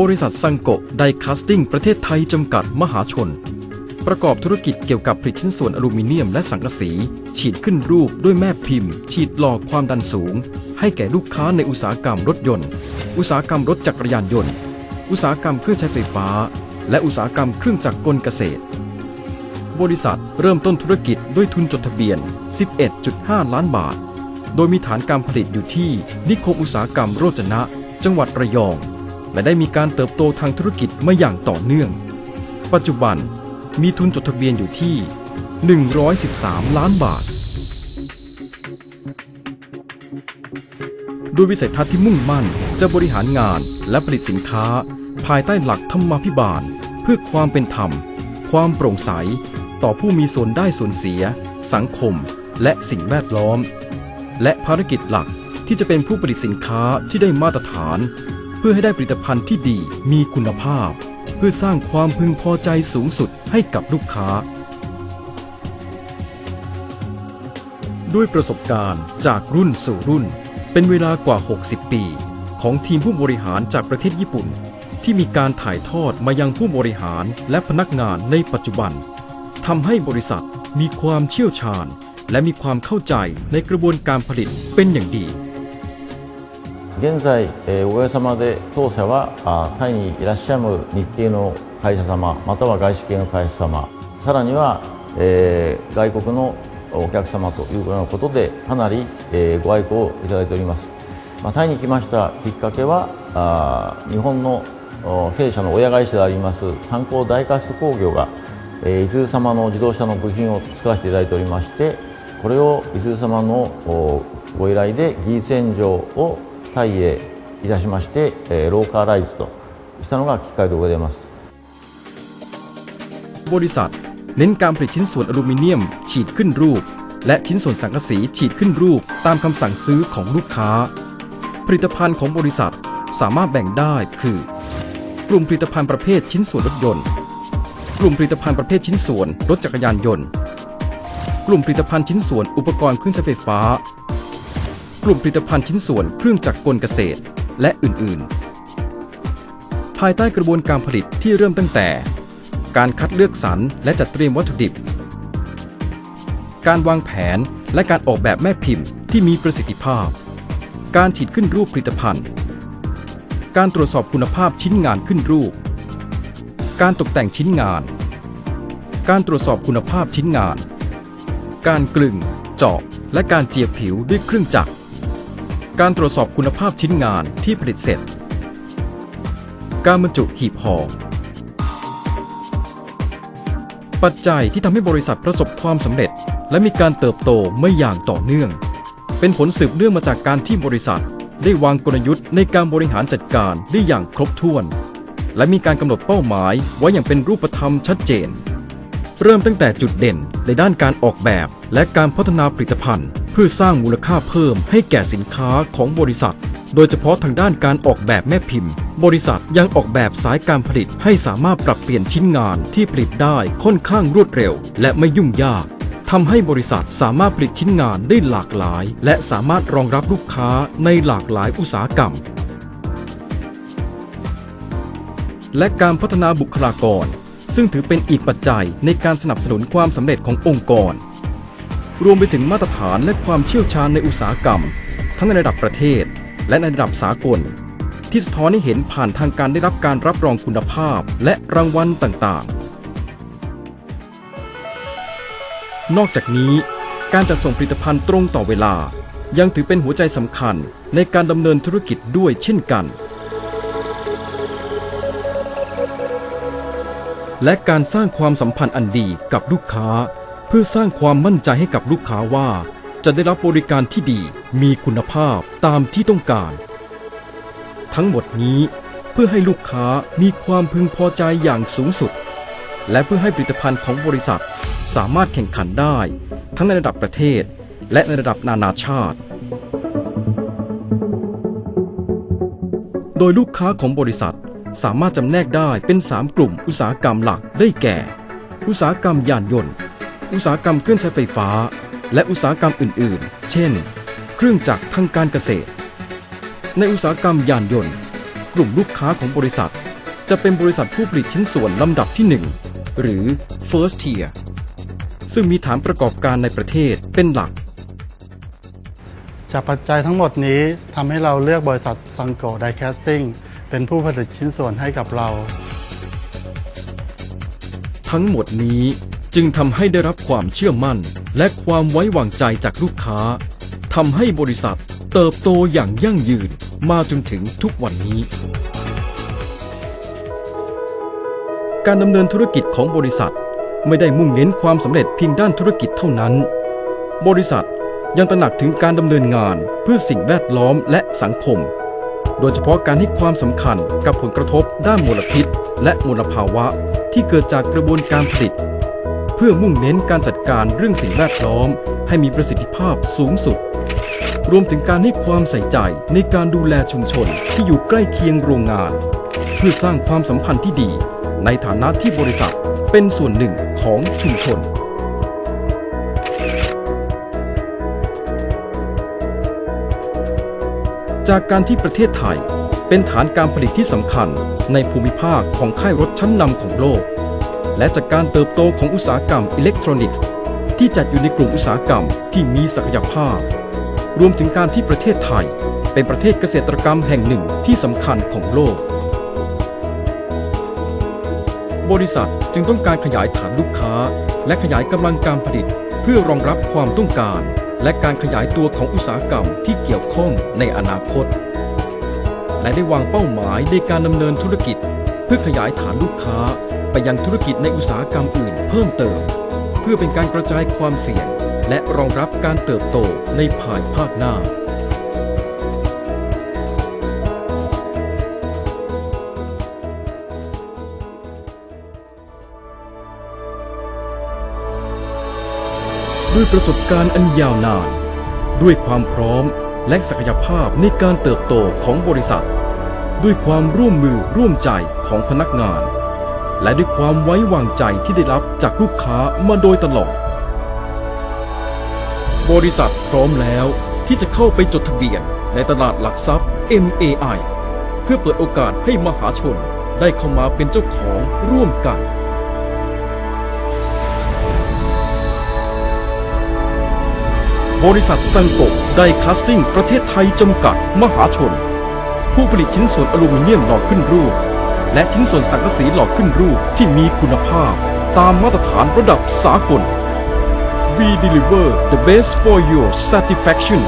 บริษัทซังโกะไดคาสติ้งประเทศไทยจำกัดมหาชน ประกอบธุรกิจเกี่ยวกับผลิตชิ้นส่วนอลูมิเนียมและสังกะสี ฉีดขึ้นรูปด้วยแม่พิมพ์ ฉีดหลอกความดันสูง ให้แก่ลูกค้าในอุตสาหกรรมรถยนต์ อุตสาหกรรมรถจักรยานยนต์ อุตสาหกรรมเครื่องใช้ไฟฟ้า และอุตสาหกรรมเครื่องจักรกลเกษตร บริษัทเริ่มต้นธุรกิจด้วยทุนจดทะเบียน 11.5 ล้านบาท โดยมีฐานการผลิตอยู่ที่นิคมอุตสาหกรรมโรจนะ จังหวัดระยอง และได้มีการเติบโตทางธุรกิจมาอย่างต่อเนื่อง ปัจจุบันมีทุนจดทะเบียนอยู่ที่ 113 ล้านบาทด้วยวิสัยทัศน์ที่มุ่งมั่นจะบริหารงานและผลิตสินค้า ภายใต้หลักธรรมาภิบาล เพื่อความเป็นธรรม ความโปร่งใส ต่อผู้มีส่วนได้ส่วนเสีย สังคม และสิ่งแวดล้อม และภารกิจหลักที่จะเป็นผู้ผลิตสินค้าที่ได้มาตรฐาน พื่อให้ได้ผลิตภัณฑ์ที่ดีมีคุณภาพ เพื่อสร้างความพึงพอใจสูงสุดให้กับลูกค้า ด้วยประสบการณ์จากรุ่นสู่รุ่น เป็นเวลากว่า 60 ปี ของทีมผู้บริหารจากประเทศญี่ปุ่น ที่มีการถ่ายทอดมายังผู้บริหารและพนักงานในปัจจุบันทำให้บริษัทมีความเชี่ยวชาญ และมีความเข้าใจในกระบวนการผลิตเป็นอย่างดี 現在、えーおかげさまで当社はあタイにいらっしゃる日系の会社様または外資系の会社様さらには、えー外国のお客様というようなことでかなり、えーご愛顧をいただいております、まあ、タイに来ましたきっかけはあ日本のお弊社の親会社であります三幸ダイカスト工業が、えー、伊豆様の自動車の部品を作らせていただいておりましてこれを伊豆様のご依頼で技術援助を退営いたしまして、えー、ローカライズとしたのがきっでございますบริษัท เน้นการผลิตชิ้นส่วนอลูมิเนียม ฉีดขึ้นรูป และชิ้นส่วนสังกะสีฉีดขึ้นรูปตามคำสั่งซื้อของลูกค้า ผลิตภัณฑ์ของบริษัทสามารถแบ่งได้คือ กลุ่มผลิตภัณฑ์ประเภทชิ้นส่วนรถยนต์ กลุ่มผลิตภัณฑ์ประเภทชิ้นส่วนรถจักรยานยนต์ กลุ่มผลิตภัณฑ์ชิ้นส่วนอุปกรณ์เครื่องใช้ไฟฟ้า กลุ่มผลิตภัณฑ์ชิ้นส่วนเครื่องจักรกลเกษตร และอื่น ๆ ภายใต้กระบวนการผลิตที่เริ่มตั้งแต่ การคัดเลือกสรรและจัดเตรียมวัตถุดิบ การวางแผนและการออกแบบแม่พิมพ์ที่มีประสิทธิภาพ การฉีดขึ้นรูปผลิตภัณฑ์ การตรวจสอบคุณภาพชิ้นงานขึ้นรูป การตกแต่งชิ้นงาน การตรวจสอบคุณภาพชิ้นงาน การกลึง เจาะ และการเจียบผิวด้วยเครื่องจักร การตรวจสอบคุณภาพชิ้นงานที่ผลิตเสร็จ การบรรจุหีบห่อ ปัจจัยที่ทำให้บริษัทประสบความสำเร็จ และมีการเติบโตไม่อย่างต่อเนื่อง เป็นผลสืบเนื่องมาจากการที่บริษัท ได้วางกลยุทธ์ในการบริหารจัดการได้อย่างครบถ้วน และมีการกำหนดเป้าหมายไว้อย่างเป็นรูปธรรมชัดเจน เริ่มตั้งแต่จุดเด่นในด้านการออกแบบ และการพัฒนาผลิตภัณฑ์ เพื่อสร้างมูลค่าเพิ่มให้แก่สินค้าของบริษัท โดยเฉพาะทางด้านการออกแบบแม่พิมพ์ บริษัทยังออกแบบสายการผลิตให้สามารถปรับเปลี่ยนชิ้นงานที่ผลิตได้ค่อนข้างรวดเร็ว และไม่ยุ่งยากทำให้บริษัทสามารถผลิตชิ้นงานได้หลากหลาย และสามารถรองรับลูกค้าในหลากหลายอุตสาหกรรม และการพัฒนาบุคลากร ซึ่งถือเป็นอีกปัจจัยในการสนับสนุนความสำเร็จขององค์กร รวมไปถึงมาตรฐานและความเชี่ยวชาญในอุตสาหกรรม ทั้งในระดับประเทศ และในระดับสากล ที่สะท้อนให้เห็นผ่านทางการได้รับการรับรองคุณภาพและรางวัลต่างๆ นอกจากนี้ การจัดส่งผลิตภัณฑ์ตรงต่อเวลา ยังถือเป็นหัวใจสำคัญในการดำเนินธุรกิจด้วยเช่นกัน และการสร้างความสัมพันธ์อันดีกับลูกค้า เพื่อสร้างความมั่นใจให้กับลูกค้าว่า จะได้รับบริการที่ดีมีคุณภาพตามที่ต้องการ ทั้งหมดนี้เพื่อให้ลูกค้ามีความพึงพอใจอย่างสูงสุด และเพื่อให้ผลิตภัณฑ์ของบริษัท สามารถแข่งขันได้ ทั้งในระดับประเทศ และในระดับนานาชาติ โดยลูกค้าของบริษัท สามารถจำแนกได้เป็น 3 กลุ่มอุตสาหกรรมหลักได้แก่ อุตสาหกรรมยานยนต์ อุตสาหกรรมเครื่องใช้ไฟฟ้า และอุตสาหกรรมอื่นๆ เช่น เครื่องจักรทางการเกษตร ในอุตสาหกรรมยานยนต์ กลุ่มลูกค้าของบริษัท จะเป็นบริษัทผู้ผลิตชิ้นส่วนลำดับที่ 1 หรือ first tier ซึ่งมีฐานประกอบการในประเทศเป็นหลัก จากปัจจัยทั้งหมดนี้ทำให้เราเลือกบริษัทซังโกไดแคสติ้ง เป็นผู้ผลิตชิ้นส่วนให้กับเรา ทั้งหมดนี้จึงทำให้ได้รับความเชื่อมั่น และความไว้วางใจจากลูกค้าทำให้บริษัทเติบโตอย่างยั่งยืนมาจนถึงทุกวันนี้ การดำเนินธุรกิจของบริษัทไม่ได้มุ่งเน้นความสำเร็จเพียงด้านธุรกิจเท่านั้น บริษัทยังตระหนักถึงการดำเนินงานเพื่อสิ่งแวดล้อมและสังคม โดยเฉพาะการให้ความสำคัญกับผลกระทบด้านมลพิษ และมลภาวะที่เกิดจากกระบวนการผลิต เพื่อมุ่งเน้นการจัดการเรื่องสิ่งแวดล้อม ให้มีประสิทธิภาพสูงสุด รวมถึงการให้ความใส่ใจในการดูแลชุมชนที่อยู่ใกล้เคียงโรงงาน เพื่อสร้างความสัมพันธ์ที่ดี ในฐานะที่บริษัทเป็นส่วนหนึ่งของชุมชน จากการที่ประเทศไทย เป็นฐานการผลิตที่สำคัญในภูมิภาคของค่ายรถชั้นนำของโลก และจากการเติบโตของอุตสาหกรรมอิเล็กทรอนิกส์ ที่จัดอยู่ในกลุ่มอุตสาหกรรมที่มีศักยภาพ รวมถึงการที่ประเทศไทย เป็นประเทศเกษตรกรรมแห่งหนึ่งที่สำคัญของโลก บริษัทจึงต้องการขยายฐานลูกค้า และขยายกำลังการผลิตเพื่อรองรับความต้องการ และการขยายตัวของอุตสาหกรรมที่เกี่ยวข้องในอนาคต และได้วางเป้าหมายในการดำเนินธุรกิจ เพื่อขยายฐานลูกค้าไปยังธุรกิจในอุตสาหกรรมอื่นเพิ่มเติม เพื่อเป็นการกระจายความเสี่ยง และรองรับการเติบโตในภายภาคหน้า ด้วยประสบการณ์อันยาวนาน ด้วยความพร้อมและศักยภาพในการเติบโตของบริษัท ด้วยความร่วมมือร่วมใจของพนักงาน และด้วยความไว้วางใจที่ได้รับจากลูกค้ามาโดยตลอด บริษัทพร้อมแล้วที่จะเข้าไปจดทะเบียนในตลาดหลักทรัพย์ MAI เพื่อเปิดโอกาสให้มหาชนได้เข้ามาเป็นเจ้าของร่วมกัน บริษัทซังโกไดคาสติ้งประเทศไทยจำกัดมหาชน ผู้ผลิตชิ้นส่วนอลูมิเนียมหล่อขึ้นรูป และชิ้นส่วนสังกะสีหล่อขึ้นรูปที่มีคุณภาพ ตามมาตรฐานระดับสากล We deliver the best for your satisfaction